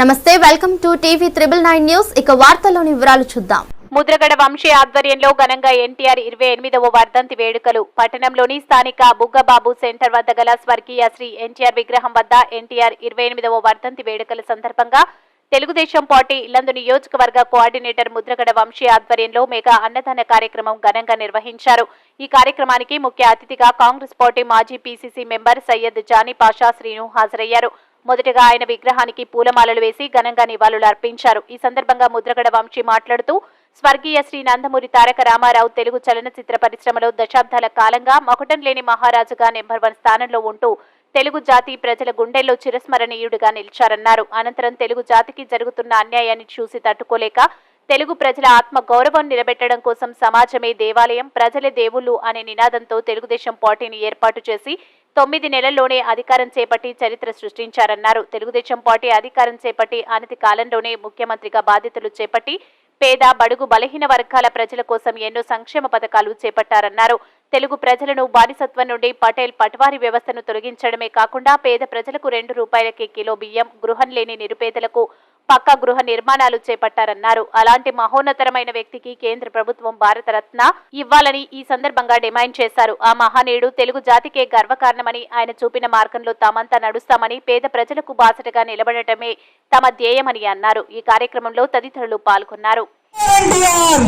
నమస్తే welcome to TV triple nine news. ఇక వార్తల్లోని వివరాలు చూద్దాం. ముద్రగడ వంశీ ఆధ్వర్యంలో ఘనంగా ఎన్టీఆర్ ఇరవై ఎనిమిదవ వర్ధంతి వేడుకలు. పట్టణంలోని స్థానిక బుగ్గబాబు సెంటర్ వద్ద గల స్వర్గీయ శ్రీ ఎన్టీఆర్ విగ్రహం వద్ద ఎన్టీఆర్ ఇరవై ఎనిమిదవ వర్ధంతి వేడుకల సందర్భంగా తెలుగుదేశం పార్టీ ఇల్లందు నియోజకవర్గ కోఆర్డినేటర్ ముద్రగడ వంశీ ఆధ్వర్యంలో మెగా అన్నదాన కార్యక్రమం ఘనంగా నిర్వహించారు. ఈ కార్యక్రమానికి ముఖ్య అతిథిగా కాంగ్రెస్ పార్టీ మాజీ పీసీసీ మెంబర్ సయ్యద్ జానీ పాషా శ్రీను హాజరయ్యారు. మొదటగా ఆయన విగ్రహానికి పూలమాలలు వేసి ఘనంగా నివాళులు అర్పించారు. ఈ సందర్భంగా ముద్రగడ వంశీ మాట్లాడుతూ స్వర్గీయ శ్రీ నందమూరి తారక రామారావు తెలుగు చలనచిత్ర పరిశ్రమలో దశాబ్దాల కాలంగా మకుటం లేని మహారాజుగా నెంబర్ వన్ స్థానంలో ఉంటూ తెలుగు జాతి ప్రజల గుండెల్లో చిరస్మరణీయుడిగా నిలిచారన్నారు. అనంతరం తెలుగు జాతికి జరుగుతున్న అన్యాయాన్ని చూసి తట్టుకోలేక తెలుగు ప్రజల ఆత్మ గౌరవం నిలబెట్టడం కోసం సమాజమే దేవాలయం ప్రజలే దేవుళ్ళు అనే నినాదంతో తెలుగుదేశం పార్టీని ఏర్పాటు చేసి తొమ్మిది నెలల్లోనే అధికారం చేపట్టి చరిత్ర సృష్టించారన్నారు. తెలుగుదేశం పార్టీ అధికారం చేపట్టి అనతి కాలంలోనే ముఖ్యమంత్రిగా బాధ్యతలు చేపట్టి పేద బడుగు బలహీన వర్గాల ప్రజల కోసం ఎన్నో సంక్షేమ పథకాలు చేపట్టారన్నారు. తెలుగు ప్రజలను బానిసత్వం నుండి పటేల్ పట్వారి వ్యవస్థను తొలగించడమే కాకుండా పేద ప్రజలకు రెండు రూపాయలకి కిలో బియ్యం గృహం లేని నిరుపేదలకు పక్కా గృహ నిర్మాణాలు చేపట్టారన్నారు. అలాంటి మహోన్నతరమైన వ్యక్తికి కేంద్ర ప్రభుత్వం భారతరత్న ఇవ్వాలని ఈ సందర్భంగా డిమాండ్ చేశారు. ఆ మహానీయుడు తెలుగు జాతికే గర్వకారణమని ఆయన చూపిన మార్గంలో తామంతా నడుస్తామని పేద ప్రజలకు బాసటగా నిలబడటమే తమ ధ్యేయమని అన్నారు. ఈ కార్యక్రమంలో తదితరులు పాల్గొన్నారు ఎన్టీఆర్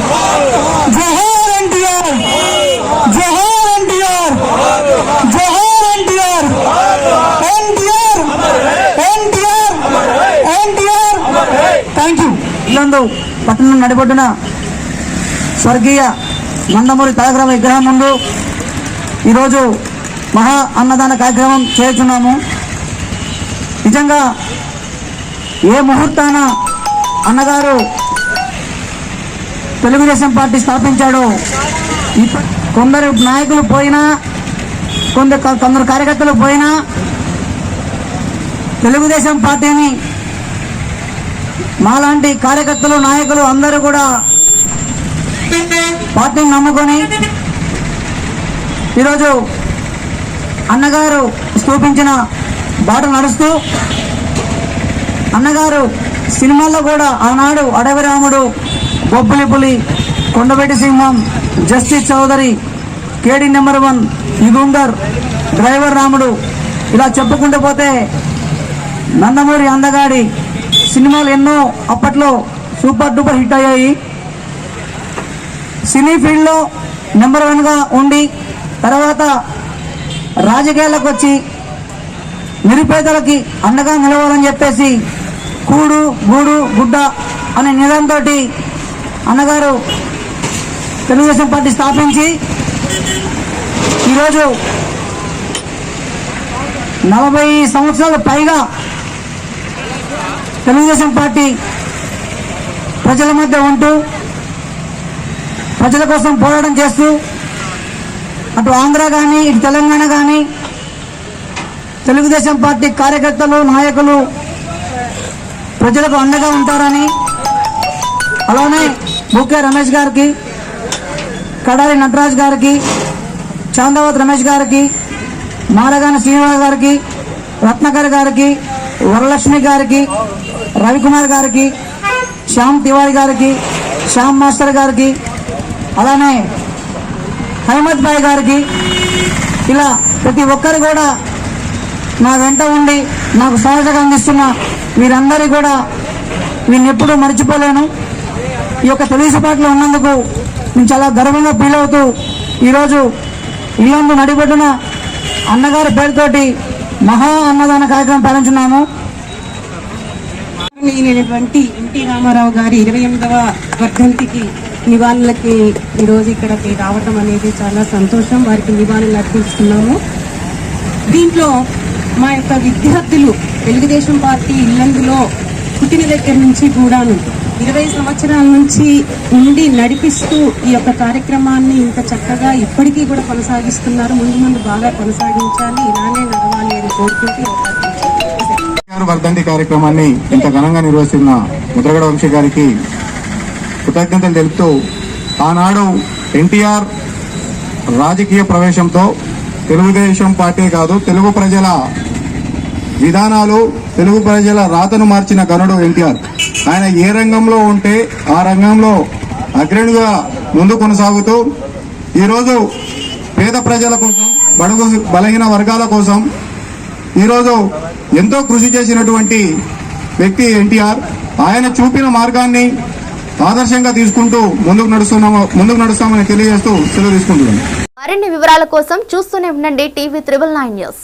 జోహార్ ఎన్టీఆర్ జోహార్ ఎన్టీఆర్ జోహార్ ఎన్టీఆర్ ఎన్టీఆర్ ఎన్టీఆర్ ఎన్టీఆర్ థ్యాంక్ యూ ఇల్లందు పట్టణం నడిబొడ్డున స్వర్గీయ నందమూరి తారకరామ విగ్రహం ముందు ఈరోజు మహా అన్నదాన కార్యక్రమం చేస్తున్నాము. నిజంగా ఏ ముహూర్తాన అన్నగారు తెలుగుదేశం పార్టీ స్థాపించాడు కొందరు నాయకులు పోయినా కొందరు కొందరు కార్యకర్తలు పోయినా తెలుగుదేశం పార్టీని మాలాంటి కార్యకర్తలు నాయకులు అందరూ కూడా పార్టీని నమ్ముకొని ఈరోజు అన్నగారు స్థూపించిన బాట నడుస్తూ అన్నగారు సినిమాల్లో కూడా ఆనాడు అడవి రాముడు బొబ్బులి పులి కొండబెట్టి సింహం జస్టిస్ చౌదరి కేడి నెంబర్ వన్ యుగుందర్ డ్రైవర్ రాముడు ఇలా చెప్పుకుంటూ పోతే నందమూరి అందగాడి సినిమాలు ఎన్నో అప్పట్లో సూపర్ డూపర్ హిట్ అయ్యాయి. సినీ ఫీల్డ్లో నెంబర్ వన్గా ఉండి తర్వాత రాజకీయాలకు వచ్చి నిరుపేదలకి అండగా నిలవాలని చెప్పేసి కూడు గూడు గుడ్డ అనే నిధంతో అన్నగారు తెలుగుదేశం పార్టీ స్థాపించి ఈరోజు నలభై సంవత్సరాల పైగా తెలుగుదేశం పార్టీ ప్రజల మధ్య ఉంటూ ప్రజల కోసం పోరాటం చేస్తూ అటు ఆంధ్ర కానీ ఇటు తెలంగాణ కానీ తెలుగుదేశం పార్టీ కార్యకర్తలు నాయకులు ప్రజలకు అండగా ఉంటారని అలానే బుకే రమేష్ గారికి కడారి నటరాజ్ గారికి చాందావత్ రమేష్ గారికి మారగాన శ్రీనివాస్ గారికి రత్నకర్ గారికి వరలక్ష్మి గారికి రవికుమార్ గారికి శ్యామ్ తివారి గారికి శ్యామ్ మాస్టర్ గారికి అలానే హైమద్ భాయ్ గారికి ఇలా ప్రతి ఒక్కరు కూడా నా వెంట ఉండి నాకు సహజంగా అందిస్తున్న వీరందరి కూడా నేను ఎప్పుడూ మర్చిపోలేను. ఈ యొక్క తెలుగు ఉన్నందుకు నేను చాలా గర్వంగా ఫీల్ అవుతూ ఈరోజు ఇల్లందు నడిబడిన అన్నగారి పేరుతోటి మహా అన్నదాన కార్యక్రమం ప్రారంభించున్నాము. అయినటువంటి ఎన్టీ రామారావు గారి ఇరవై ఎనిమిదవ వర్ధంతికి నివాళులకి ఈరోజు ఇక్కడికి రావటం అనేది చాలా సంతోషం. వారికి నివాళులు అర్పిస్తున్నాము దీంట్లో మా యొక్క విద్యార్థులు తెలుగుదేశం పార్టీ ఇల్లందులో పుట్టిన దగ్గర నుంచి కూడాను ఇరవై సంవత్సరాల నుంచి ఉండి నడిపిస్తూ ఈ యొక్క కార్యక్రమాన్ని ఇంత చక్కగా ఇప్పటికీ కూడా కొనసాగిస్తున్నారు. ముందు ముందు బాగా కొనసాగించాలి. ఇలానే నడవాలి అని కోరుకుంటూ వర్ధంతి కార్యక్రమాన్ని ఇంత ఘనంగా నిర్వహిస్తున్న ముద్రగడ వంశీ గారికి కృతజ్ఞతలు తెలుపుతూ ఆనాడు ఎన్టీఆర్ రాజకీయ ప్రవేశంతో తెలుగుదేశం పార్టీ కాదు తెలుగు ప్రజల విధానాలు తెలుగు ప్రజల రాతను మార్చిన గనుడు ఎన్టీఆర్. ఆయన ఏ రంగంలో ఉంటే ఆ రంగంలో అగ్రణిగా ముందు కొనసాగుతూ ఈరోజు పేద ప్రజల కోసం బడుగు బలహీన వర్గాల కోసం ఈరోజు ఎంతో కృషి చేసినటువంటి వ్యక్తి ఎన్టీఆర్. ఆయన చూపిన మార్గాన్ని ఆదర్శంగా తీసుకుంటూ ముందుకు నడుస్తున్నాము ముందుకు నడుస్తామని తెలియజేస్తూ సెలవు తీసుకుంటున్నాను. మరిన్ని వివరాల కోసం చూస్తూనే ఉండండి టీవీ త్రిబుల్ నైన్ న్యూస్.